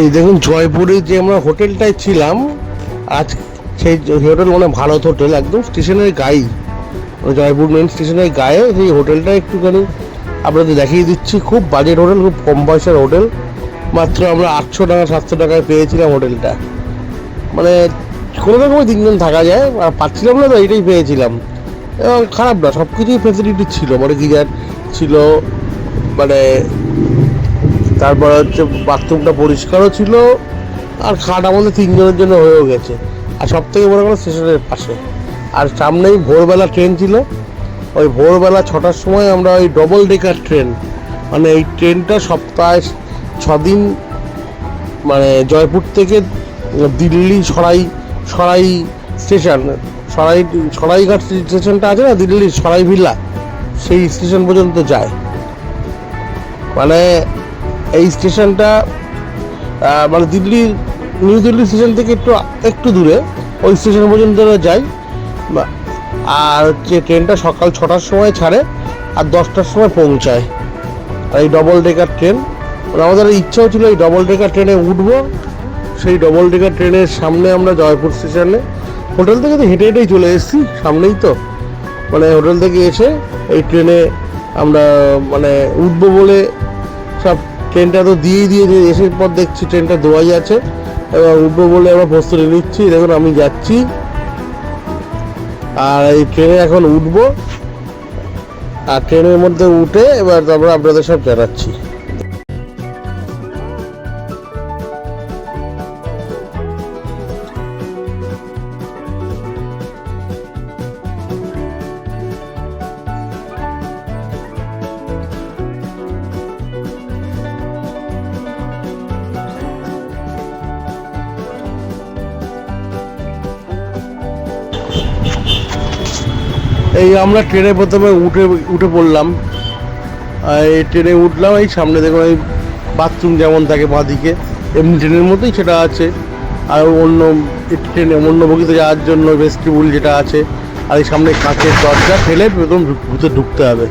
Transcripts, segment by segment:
এই দেখুন জয়পুরে যে আমরা হোটেলটায় ছিলাম, আজ সেই হোটেল মানে ভারত হোটেল, একদম স্টেশনের গায়ে। মানে জয়পুর মেন স্টেশনের গায়ে সেই হোটেলটা একটুখানি আপনাদের দেখিয়ে দিচ্ছি। খুব বাজেট হোটেল, খুব কম পয়সার হোটেল। মাত্র আমরা আটশো টাকা, সাতশো টাকায় পেয়েছিলাম হোটেলটা। মানে কোনো রকমই তিনজন থাকা যায়, আর পাচ্ছিলাম না তো, এইটাই পেয়েছিলাম। এবং খারাপ না সব কিছুই ফেসিলিটি ছিল মানে গিজার ছিল মানে তারপর হচ্ছে বাথরুমটা পরিষ্কারও ছিল, আর খাট আমাদের তিনজনের জন্য হয়েও গেছে। আর সব থেকে বড় কথা স্টেশনের পাশে। আর সামনেই ভোরবেলা ট্রেন ছিল। ওই ভোরবেলা ছটার সময় আমরা ওই ডবল ডেকার ট্রেন মানে এই ট্রেনটা সপ্তাহে ছদিন মানে জয়পুর থেকে দিল্লি সরাই সরাই স্টেশন, সরাই, সরাইঘাট স্টেশনটা আছে না, দিল্লির সরাই ভিল্লা সেই স্টেশন পর্যন্ত যায়। মানে এই স্টেশনটা মানে দিল্লির নিউ দিল্লি স্টেশন থেকে একটু একটু দূরে, ওই স্টেশন পর্যন্ত যাই আর হচ্ছে ট্রেনটা সকাল ছটার সময় ছাড়ে, আর দশটার সময় পৌঁছায়। আর এই ডবল ডেকার ট্রেন আমাদের ইচ্ছাও ছিল এই ডবল ডেকার ট্রেনে উঠবো। সেই ডবল ডেকার ট্রেনের সামনে আমরা জয়পুর স্টেশনে, হোটেল থেকে তো হেঁটে হেঁটেই চলে এসেছি, সামনেই তো। মানে হোটেল থেকে এসে এই ট্রেনে আমরা মানে উঠবো বলে সব ট্রেনটা তো দিয়েই দিয়ে এসের পর দেখছি ট্রেনটা দোয়াই আছে। এবার উঠবো বলে আমরা প্রস্তুতি নিচ্ছি, দেখুন আমি যাচ্ছি। আর এই ট্রেনে এখন উঠবো। আর ট্রেনের মধ্যে উঠে এবার তারপরে আপনাদের সব জানাচ্ছি। এই আমরা ট্রেনে প্রথমে উঠে উঠে পড়লাম। এই ট্রেনে উঠলাম, এই সামনে দেখুন, এই বাথরুম যেমন থাকে বাঁদিকে, এমনি ট্রেনের মতোই সেটা আছে। আর অন্য ট্রেনে অন্য বগিতে যাওয়ার জন্য ভেস্টিবুল যেটা আছে, আর এই সামনে কাঁচের দরজা ফেলে প্রথম ভিতরে ঢুকতে হবে।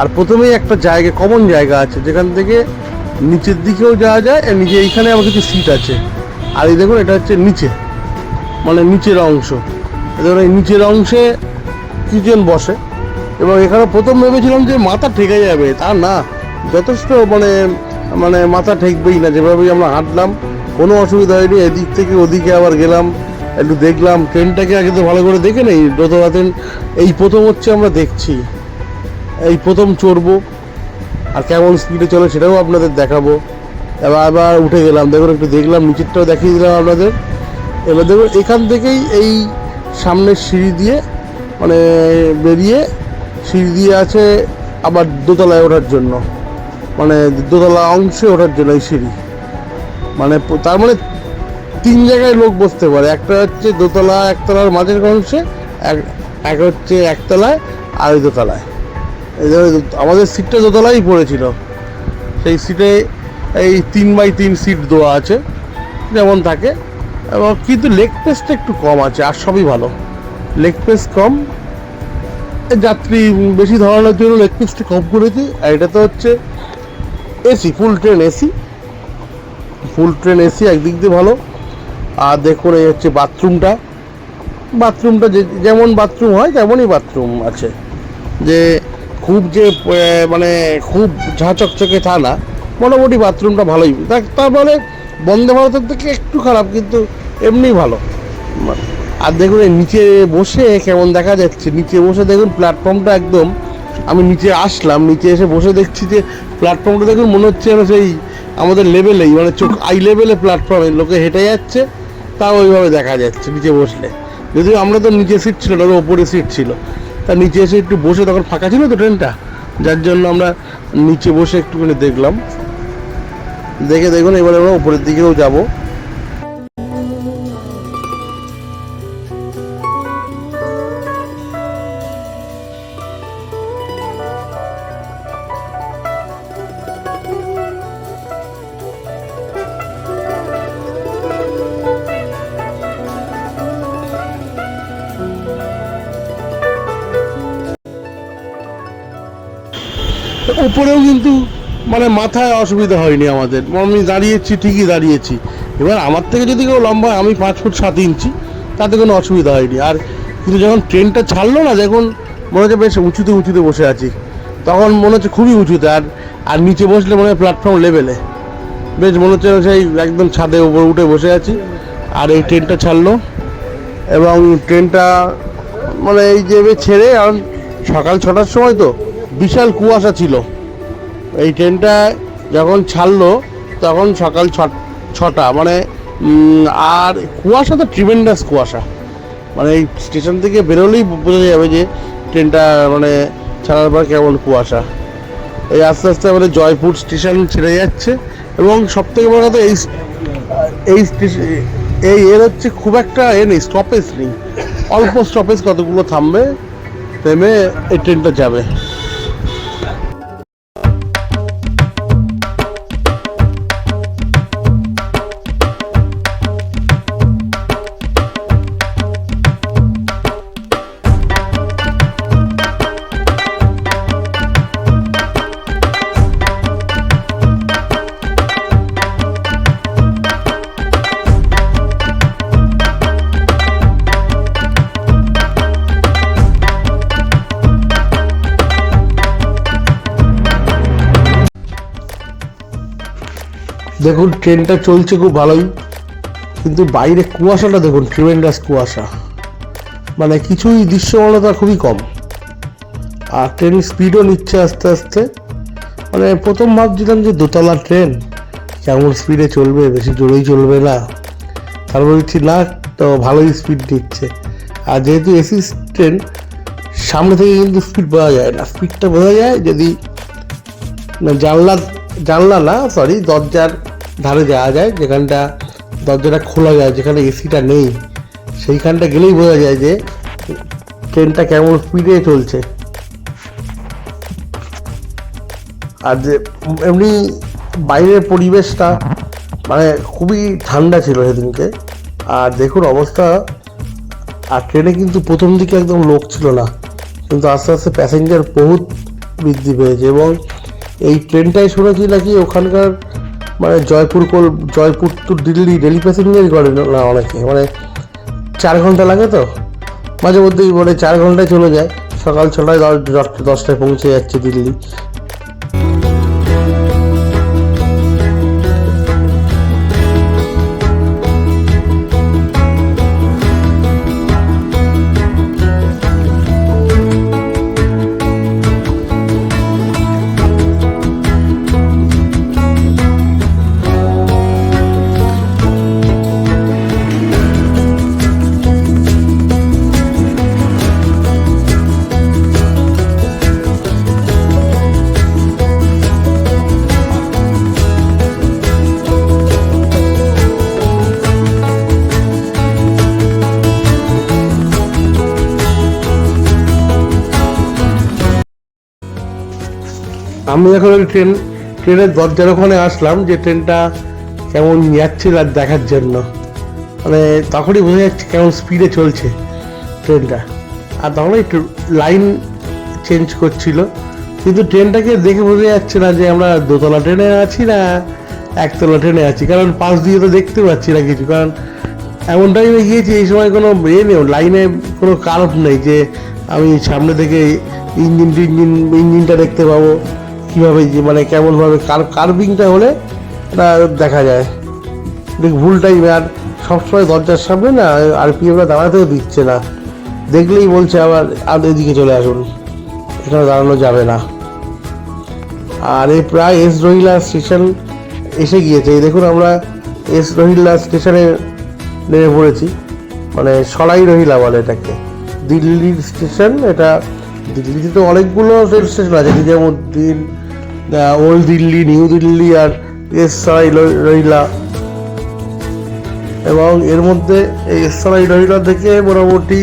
আর প্রথমেই একটা জায়গা কমন জায়গা আছে, যেখান থেকে নিচের দিকেও যাওয়া যায়, আর নিচে এইখানে আবার কিছু সিট আছে। আর এই দেখুন, এটা হচ্ছে নিচে মানে নিচের অংশ। দেখুন এই নিচের অংশে তিনজন বসে। এবং এখানে প্রথম ভেবেছিলাম যে মাথা ঠেকে যাবে। তা না, যথেষ্ট মানে মানে মাথা ঠেকবেই না। যেভাবেই আমরা হাঁটলাম, কোনো অসুবিধা হয়নি। এদিক থেকে ওদিকে আবার গেলাম, একটু দেখলাম। ট্রেনটাকে আগে তো ভালো করে দেখে নেই ট্রেন এই প্রথম হচ্ছে আমরা দেখছি। এই প্রথম চড়বো, আর কেমন স্পিডে চলে সেটাও আপনাদের দেখাবো। এবার আবার উঠে গেলাম। দেখুন, একটু দেখলাম, নিচেরটাও দেখিয়ে দিলাম আপনাদের। এবার দেখুন, এখান থেকেই এই সামনের সিঁড়ি দিয়ে মানে বেরিয়ে সিঁড়ি দিয়ে আছে আবার দোতলায় ওঠার জন্য। মানে দোতলা অংশে ওঠার জন্য এই সিঁড়ি। মানে তার মানে তিন জায়গায় লোক বসতে পারে। একটা হচ্ছে দোতলা একতলার মাঝের অংশে, এক এক হচ্ছে একতলায়, আর ওই দোতলায়। আমাদের সিটটা দোতলাই পড়েছিল। সেই সিটে এই তিন বাই তিন সিট দেওয়া আছে, যেমন থাকে। এবং কিন্তু লেগ পেসটা একটু কম আছে, আর সবই ভালো। লেগ পেস কম। যাত্রী বেশি ধরানোর জন্য লেগ পিসটা কম করেছি। আর এটা তো হচ্ছে AC full train AC. Full train AC একদিক দিয়ে ভালো। আর দেখুন এই হচ্ছে বাথরুমটা বাথরুমটা যে, যেমন বাথরুম হয়, তেমনই বাথরুম আছে। যে খুব যে মানে খুব ঝাঁ চকচকে তা না। মোটামুটি বাথরুমটা ভালোই। তা- তারপরে বন্দে ভারতের থেকে একটু খারাপ, কিন্তু এমনি ভালো। আর দেখুন নিচে বসে কেমন দেখা যাচ্ছে? নিচে বসে দেখুন প্ল্যাটফর্মটা একদম আমি নিচে আসলাম, নিচে এসে বসে দেখছি যে প্ল্যাটফর্মটা দেখুন, মনে হচ্ছে যেন সেই আমাদের লেভেলেই মানে চোখ আই লেভেলে প্ল্যাটফর্মে লোকে হেঁটে যাচ্ছে, তাও ওইভাবে দেখা যাচ্ছে নিচে বসলে। যদিও আমরা তো নিচে সিট ছিল না ওপরে সিট ছিল। তা নিচে এসে একটু বসে, তখন ফাঁকা ছিল তো ট্রেনটা যার জন্য আমরা নিচে বসে একটুখানি দেখলাম। দেখে দেখুন, এবার আমরা উপরের দিকেও যাব। উপরেও কিন্তু মানে মাথায় অসুবিধা হয়নি আমাদের। আমি দাঁড়িয়েছি, ঠিকই দাঁড়িয়েছি। এবার আমার থেকে যদি কেউ লম্বা আমি পাঁচ ফুট সাত ইঞ্চি, তাতে কোনো অসুবিধা হয়নি। আর কিন্তু যখন ট্রেনটা ছাড়লো না দেখুন মনে হচ্ছে বেশ উঁচুতে উঁচুতে বসে আছি, তখন মনে হচ্ছে খুবই উঁচুতে, আর আর নিচে বসলে মনে হয় প্ল্যাটফর্ম লেভেলে বেশ মনে হচ্ছে সেই একদম ছাদে উপরে উঠে বসে আছি। আর এই ট্রেনটা ছাড়লো, এবং ট্রেনটা মানে এই যে ছেড়ে আর সকাল ছটার সময় তো বিশাল কুয়াশা ছিল। এই ট্রেনটা যখন ছাড়লো, তখন সকাল ছটা মানে আর কুয়াশা তো ট্রিমেন্ডাস কুয়াশা। মানে এই স্টেশন থেকে বেরোলেই বোঝা যাবে যে ট্রেনটা মানে ছাড়ার পর কেমন কুয়াশা। এই আস্তে আস্তে আমাদের জয়পুর স্টেশন ছেড়ে যাচ্ছে এবং সব থেকে বড় কথা এই এই এই এর হচ্ছে খুব একটা এ নেই স্টপেজ নেই। অল্প স্টপেজ কতগুলো থামবে, থেমে এই ট্রেনটা যাবে। দেখুন ট্রেনটা চলছে খুব ভালোই। কিন্তু বাইরে কুয়াশাটা দেখুন ট্রিমেন্ডাস কুয়াশা। মানে কিছুই দৃশ্যমানতা খুবই কম। আর ট্রেন স্পিডও নিচ্ছে আস্তে আস্তে। মানে প্রথম ভাবছিলাম যে দোতলা ট্রেন কেমন স্পিডে চলবে, বেশি জোরেই চলবে না। তারপর দেখছি না, তো ভালোই স্পিড নিচ্ছে। আর যেহেতু এসি ট্রেন সামনে থেকে কিন্তু স্পিড বোঝা যায় না। স্পিডটা বোঝা যায় যদি না জানলা জানলা না সরি দরজার ধারে যাওয়া যায়, যেখানটা দরজাটা খোলা যায়, যেখানে এসিটা নেই, সেইখানটা গেলেই বোঝা যায় যে ট্রেনটা কেমন স্পিডে চলছে। আর যে এমনি বাইরের পরিবেশটা মানে খুবই ঠান্ডা ছিল সেদিনকে। আর দেখুন অবস্থা, আর ট্রেনে কিন্তু প্রথম দিকে একদম লোক ছিল না, কিন্তু আস্তে আস্তে প্যাসেঞ্জার বহুত বৃদ্ধি পেয়েছে এবং এই ট্রেনটাই শুনেছি নাকি ওখানকার মানে জয়পুর কোল, জয়পুর টু দিল্লি ডেলি প্যাসেঞ্জারই করে না অনেকে। মানে চার ঘণ্টা লাগে তো। মাঝে মধ্যেই বলে চার ঘন্টায় চলে যায়। সকাল ছটায় দশ- দশটায় পৌঁছে যাচ্ছে দিল্লি। আমি এখন ওই ট্রেন ট্রেনের দরজার ওখানে আসলাম যে ট্রেনটা কেমন যাচ্ছে আর দেখার জন্য। মানে তখনই বোঝা যাচ্ছে কেমন স্পিডে চলছে ট্রেনটা আর তখন একটু লাইন চেঞ্জ করছিল। কিন্তু ট্রেনটাকে দেখে বোঝা যাচ্ছে না যে আমরা দোতলা ট্রেনে আছি না একতলা ট্রেনে আছি। কারণ পাশ দিয়ে তো দেখতে পাচ্ছি না কিছু। কারণ এমন টাইমে গিয়েছি এই সময় কোনো ইয়ে নেই লাইনে কোনো কারণ নেই যে আমি সামনে থেকে ইঞ্জিন টিঞ্জিন ইঞ্জিনটা দেখতে পাবো। কীভাবে যে মানে কেমনভাবে কার কার্ভিংটা হলে এটা দেখা যায়। দেখ ভুল টাইমে আর সবসময় দরজার সামনে না আর পিএমরা দাঁড়াতেও দিচ্ছে না। দেখলেই বলছে আবার, আর এদিকে চলে আসুন। এখানে দাঁড়ানো যাবে না। আর এই প্রায় এস রহিলা স্টেশন এসে গিয়েছে। এই দেখুন আমরা এস রহিলা স্টেশনে নেমে পড়েছি। মানে সলাই রহিলা বলে এটাকে। দিল্লির স্টেশন এটা দিল্লিতে তো অনেকগুলো রেল স্টেশন আছে নিজামুদ্দিন ওল্ড দিল্লি, নিউ দিল্লি আর এস সরাই রহিলা এবং এর মধ্যে এই এসআরাই রহিলা থেকে মোটামুটি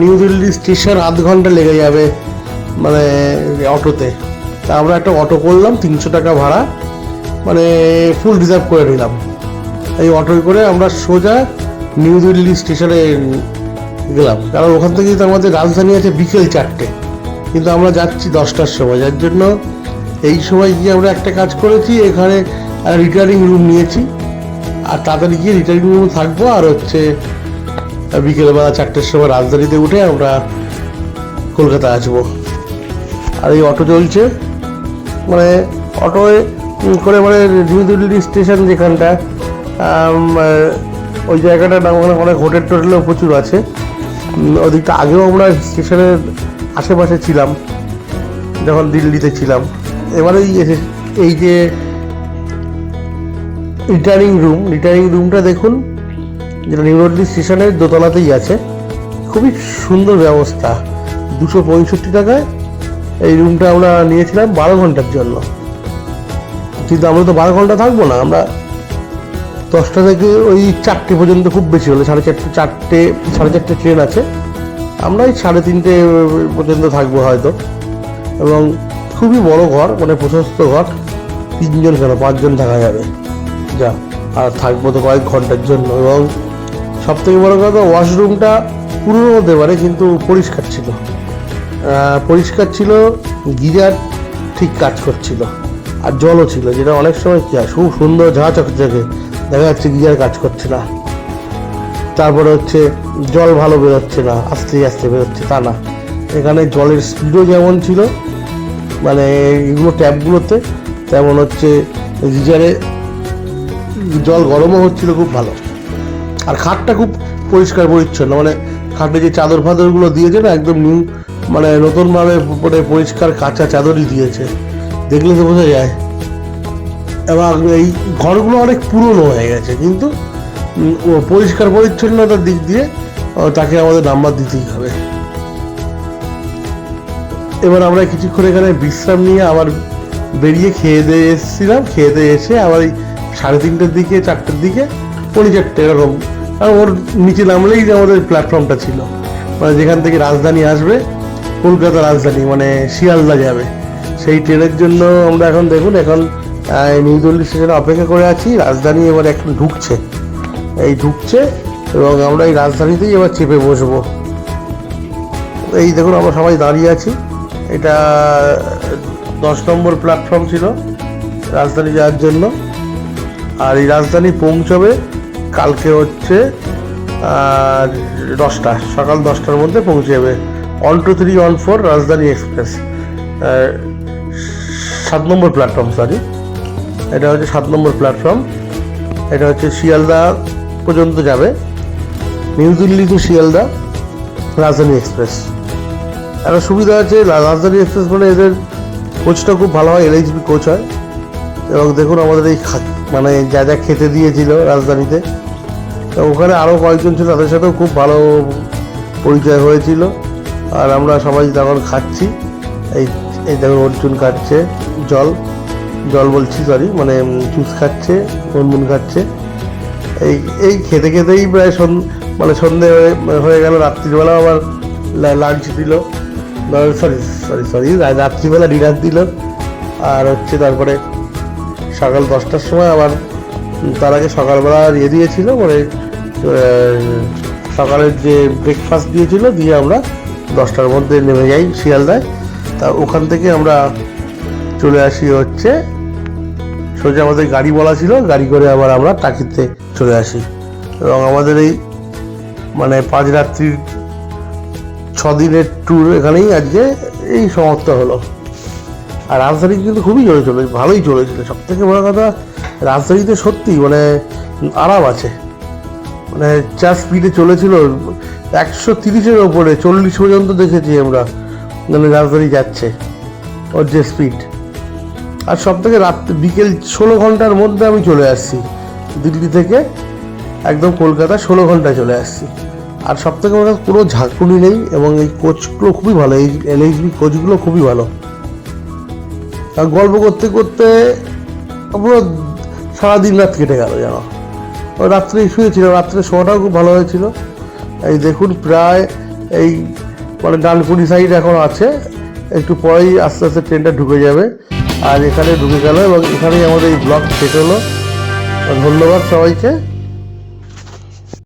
নিউ দিল্লি স্টেশন আধ ঘণ্টা লেগে যাবে মানে অটোতে। তা আমরা একটা অটো করলাম, তিনশো টাকা ভাড়া মানে ফুল রিজার্ভ করে নিলাম। এই অটোয় করে আমরা সোজা নিউ দিল্লি স্টেশনে গেলাম। কারণ ওখান থেকে তো আমাদের রাজধানী আছে বিকেল চারটে। কিন্তু আমরা যাচ্ছি দশটার সময়। যার জন্য এই সময় গিয়ে আমরা একটা কাজ করেছি, এখানে রিটার্নিং রুম নিয়েছি। আর তাড়াতাড়ি গিয়ে রিটার্নিং রুম থাকব। আর হচ্ছে বিকেলবেলা চারটের সময় রাজধানীতে উঠে আমরা কলকাতা আসব। আর এই অটো চলছে। মানে অটোয় করে মানে নিউ স্টেশন যেখানটা ওই জায়গাটা না ওখানে অনেক হোটেল টোটেলও প্রচুর আছে। ওদিকটা আগেও আমরা স্টেশনের আশেপাশে ছিলাম, যখন দিল্লিতে ছিলাম। এবারে এই যে রিটার্নিং রুম রিটার্নিং রুমটা দেখুন, যেটা নিউ দিল্লি স্টেশনের দোতলাতেই আছে। খুবই সুন্দর ব্যবস্থা, দুশো পঁয়ষট্টি টাকায়। এই রুমটা আমরা নিয়েছিলাম বারো ঘণ্টার জন্য। কিন্তু আমরা তো বারো ঘণ্টা থাকব না, আমরা দশটা থেকে ওই চারটে পর্যন্ত খুব বেশি হলো, সাড়ে চারটে চারটে, সাড়ে চারটে ট্রেন আছে। আমরা ওই সাড়ে তিনটে পর্যন্ত থাকব হয়তো। এবং খুবই বড় ঘর মানে প্রশস্ত ঘর। তিনজন কেন? পাঁচজন থাকা যাবে। যা, আর থাকব তো কয়েক ঘণ্টার জন্য। এবং সব থেকে বড় কথা ওয়াশরুমটা পুরনো হতে পারে, কিন্তু পরিষ্কার ছিল। পরিষ্কার ছিল, গিজার ঠিক কাজ করছিল। আর জলও ছিল, যেটা অনেক সময় কী হয় খুব সুন্দর ঝাঁ চকচকে দেখা যাচ্ছে গিজার কাজ করছে না। তারপরে হচ্ছে জল ভালো বেরোচ্ছে না, আস্তে আস্তে বেরোচ্ছে, তা না। এখানে জলের স্পিডও যেমন ছিল মানে এগুলো ট্যাপগুলোতে তেমন হচ্ছে গিজারে জল গরমও হচ্ছিল খুব ভালো। আর খাটটা খুব পরিষ্কার পরিচ্ছন্ন মানে খাটে যে চাদর ফাদরগুলো দিয়েছে না, একদম নিউ মানে নতুনভাবে পরিষ্কার কাঁচা চাদরই দিয়েছে। দেখলে তো বোঝা যায়। এবং এই ঘরগুলো অনেক পুরনো হয়ে গেছে, কিন্তু পরিষ্কার পরিচ্ছন্নতার দিক দিয়ে তাকে আমাদের নাম্বার দিতেই হবে। এবার আমরা কিছুক্ষণ এখানে বিশ্রাম নিয়ে আবার বেরিয়ে খেয়ে দিয়ে এসেছিলাম। খেয়ে দিয়ে এসে আবার এই সাড়ে তিনটের দিকে, চারটের দিকে, পৌনে চারটে এরকম, আর ওর নিচে নামলেই যে আমাদের প্ল্যাটফর্মটা ছিল। মানে যেখান থেকে রাজধানী আসবে, কলকাতা রাজধানী মানে শিয়ালদা যাবে। সেই ট্রেনের জন্য আমরা এখন দেখুন, এখন নিউ দিল্লি স্টেশনে অপেক্ষা করে আছি। রাজধানী এবার এখন ঢুকছে। এই ঢুকছে এবং আমরা এই রাজধানীতেই এবার চেপে বসবো। এই দেখুন, আমরা সবাই দাঁড়িয়ে আছি। এটা দশ নম্বর প্ল্যাটফর্ম ছিল রাজধানী যাওয়ার জন্য। আর এই রাজধানী পৌঁছবে কালকে হচ্ছে দশটা, সকাল দশটার মধ্যে পৌঁছে যাবে one two three one four Rajdhani express সাত নম্বর প্ল্যাটফর্ম সরি এটা হচ্ছে সাত নম্বর প্ল্যাটফর্ম এটা হচ্ছে শিয়ালদা পর্যন্ত যাবে। নিউ দিল্লি টু শিয়ালদা, রাজধানী এক্সপ্রেস একটা সুবিধা আছে রাজধানী এক্সপ্রেস মানে এদের কোচটা খুব ভালো হয় এলএইচবি কোচ হয়। এবং দেখুন আমাদের এই মানে যা যা খেতে দিয়েছিল রাজধানীতে। ওখানে আরও কয়েকজন ছিল, তাদের সাথেও খুব ভালো পরিচয় হয়েছিল। আর আমরা সবাই তখন খাচ্ছি। এই এই দেখুন, অর্জুন খাচ্ছে জল। জল বলছি সরি মানে জুস খাচ্ছে মুনমুন খাচ্ছে। এই এই খেতে খেতেই প্রায় মানে সন্ধে হয়ে- গেল রাত্রিবেলা আবার লাঞ্চ দিল। সরি সরি সরি রাত্রিবেলা ডিনার দিল। আর হচ্ছে তারপরে সকাল দশটার সময় আবার তার আগে সকালবেলা ইয়ে দিয়েছিল মানে সকালের যে ব্রেকফাস্ট দিয়েছিল, দিয়ে আমরা দশটার মধ্যে নেমে যাই শিয়ালদায়। তা ওখান থেকে আমরা চলে আসি হচ্ছে, সোজা আমাদের গাড়ি বলা ছিল, গাড়ি করে আবার আমরা টাকিতে চলে আসি। এবং আমাদের এই মানে পাঁচ রাত্রির ছ দিনের ট্যুর এখানেই আজকে এই সমাপ্ত হলো। আর রাজধানী কিন্তু খুবই জোরে চলে ভালোই চলেছিল। সব থেকে বড় কথা, রাজধানীতে সত্যি মানে আরাম আছে। মানে যা স্পিডে চলেছিল, একশো তিরিশের ওপরে, চল্লিশ পর্যন্ত দেখেছি আমরা মানে রাজধানী যাচ্ছে, ওর যে স্পিড আর সব থেকে রাত বিকেল ষোলো ঘণ্টার মধ্যে আমি চলে আসছি। দিল্লি থেকে একদম কলকাতা ষোলো ঘন্টায় চলে আসছি। আর সব থেকে কথা, কোনো ঝাঁকুনি নেই এবং এই কোচগুলো খুবই ভালো এই এলএইচবি কোচগুলো খুবই ভালো। আর গল্প করতে করতে পুরো সারাদিন রাত কেটে গেল যেন। রাত্রে শুয়েছিল রাত্রে শোয়াটাও খুব ভালো হয়েছিল। এই দেখুন প্রায় এই মানে ডানকুনি সাইড এখন আছে একটু পরেই আস্তে আস্তে ট্রেনটা ঢুকে যাবে। আর এখানে ঢুকে গেল এবং এখানেই আমাদের এই ব্লগ শেষ হলো। ধন্যবাদ সবাইকে।